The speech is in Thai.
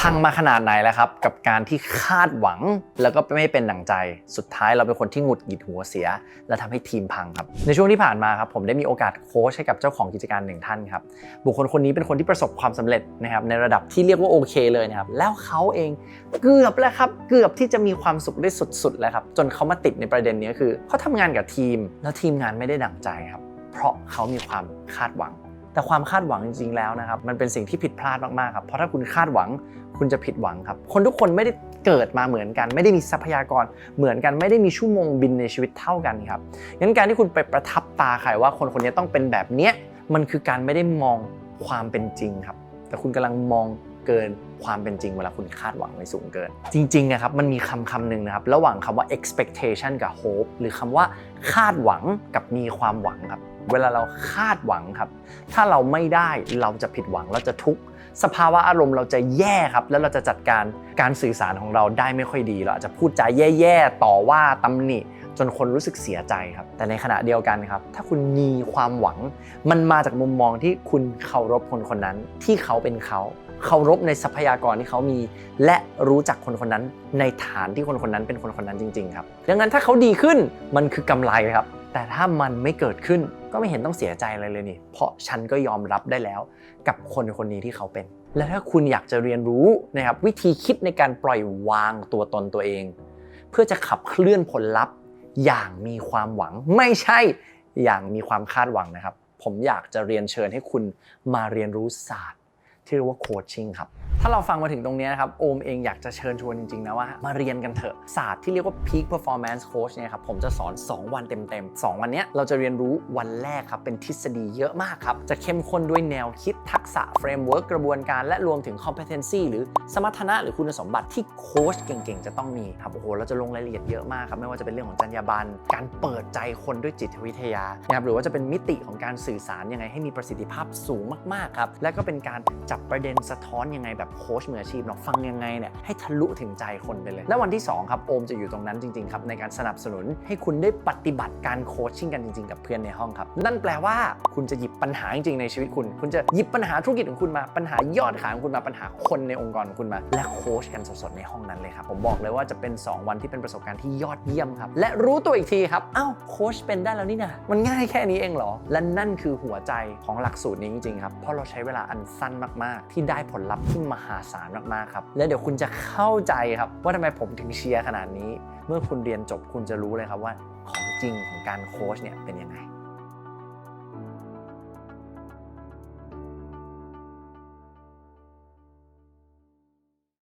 พังมาขนาดไหนแล้วครับ กับการที่คาดหวังแล้วก็ไม่เป็นดังใจ สุดท้ายเราเป็นคนที่หงุดหงิดหัวเสีย และทำให้ทีมพังครับ ในช่วงที่ผ่านมาครับผมได้มีโอกาสโค้ชให้กับเจ้าของกิจการหนึ่งท่านครับบุคคลคนนี้เป็นคนที่ประสบความสำเร็จนะครับในระดับที่เรียกว่าโอเคเลยนะครับแล้วเขาเองเกือบแล้วครับเกือบที่จะมีความสุขได้สุดๆแล้วครับจนเขามาติดในประเด็นนี้คือเขาทำงานกับทีม แล้วทีมงานไม่ได้ดั่งใจครับเพราะเขามีความคาดหวัง แต่ความคาดหวังจริงๆแล้วนะครับมันเป็นสิ่งที่ผิดพลาดมากๆครับเพราะถ้าคุณคาดหวังคุณจะผิดหวังครับ คนทุกคนไม่ได้เกิดมาเหมือนกัน ไม่ได้มีทรัพยากรเหมือนกันไม่ได้มีชั่วโมงบินในชีวิตเท่ากันครับงั้นการที่คุณไปประทับตาใครว่าคนคนนี้ต้องเป็นแบบเนี้ยมันคือการไม่ได้มองความเป็นจริงครับ แต่คุณกำลังมองเกินความเป็นจริงเวลาคุณคาดหวังไว้สูงเกิน จริงๆนะครับมันมีคำคำหนึ่งนะครับ ระหว่างคำว่า expectation กับ hope หรือคำว่าคาดหวังกับมีความหวังครับ เวลาเราคาดหวังครับ ถ้าเราไม่ได้เราจะผิดหวังเราจะทุกข์สภาวะอารมณ์เราจะแย่ครับ แล้วเราจะจัดการการสื่อสารของเราได้ไม่ค่อยดีเราอาจจะพูดจาแย่ๆต่อว่าตำหนิจนคนรู้สึกเสียใจครับ แต่ในขณะเดียวกันครับ ถ้าคุณมีความหวัง มันมาจากมุมมองที่คุณเคารพคนคนนั้น ที่เขาเป็นเขาเคารพในทรัพยากรที่เขามี และรู้จักคนคนนั้นในฐานที่คนคนนั้นเป็นคนคนนั้นจริง ๆ ครับ ดังนั้นถ้าเขาดีขึ้นมันคือกำไรครับ แต่ถ้ามันไม่เกิดขึ้นก็ไม่เห็นต้องเสียใจอะไรเลยนี่ เพราะฉันก็ยอมรับได้แล้วกับคนคนนี้ที่เขาเป็น และถ้าคุณอยากจะเรียนรู้นะครับวิธีคิดในการปล่อยวางตัวตนตัวเอง เพื่อจะขับเคลื่อนผลลัพธ์อย่างมีความหวังไม่ใช่อย่างมีความคาดหวังนะครับ ผมอยากจะเรียนเชิญให้คุณมาเรียนรู้ศาสตร์ ที่เรียกว่าโคชชิ่งครับถ้าเราฟังมาถึงตรงนี้นะครับ โอมเองอยากจะเชิญชวนจริง ๆ นะว่า มาเรียนกันเถอะ ศาสตร์ที่เรียกว่า Peak Performance Coach เนี่ยครับผมจะสอน 2 วันเต็ม ๆ 2 วันเนี้ยเราจะเรียนรู้วันแรกครับ เป็นทฤษฎีเยอะมากครับ จะเข้มข้นด้วยแนวคิดทักษะเฟรมเวิร์กกระบวนการและรวมถึง competency หรือสมรรถนะหรือคุณสมบัติที่โค้ชเก่ง ๆ จะต้องมีครับโอ้โหเราจะลงรายละเอียดเยอะมากครับไม่ว่าจะเป็นเรื่องของจรรยาบรรณการเปิดใจคนด้วยจิตวิทยานะครับหรือว่าจะเป็นมิติของการสื่อสารยังไงให้มีประสิทธิภาพสูงมากๆครับและก็เป็นการจับประเด็นสะท้อนยังไงแบบโค้ชมืออาชีพเนาะฟังยังไงเนี่ยให้ทะลุถึงใจคนไปเลย และวันที่ 2 ครับ โอมจะอยู่ตรงนั้นจริง ๆ ครับ ในการสนับสนุนให้คุณได้ปฏิบัติการโคชชิ่งกันจริง ๆ กับเพื่อนในห้องครับ นั่นแปลว่าคุณจะหยิบปัญหาจริงๆในชีวิตคุณ คุณจะหยิบปัญหาธุรกิจของคุณมาปัญหายอดขายของคุณมาปัญหาคนในองค์กรของคุณมา และโค้ชกันสดๆในห้องนั้นเลยครับผมบอกเลยว่าจะเป็น 2 วันที่เป็นประสบการณ์ที่ยอดเยี่ยมครับและรู้ตัวอีกทีครับอ้าวโค้ชเป็นได้แล้วนี่นะมันง่ายแค่นี้เองเหรอ และนั่นคือหัวใจของหลักสูตรนี้จริงๆครับเพราะเราใช้เวลาอันสั้นมากๆ ที่ได้ผลลัพธ์ที่มหาศาลมากๆครับ และเดี๋ยวคุณจะเข้าใจครับว่าทำไมผมถึงเชียร์ขนาดนี้ เมื่อคุณเรียนจบคุณจะรู้เลยครับว่าของจริงของการโค้ชเนี่ยเป็นยังไง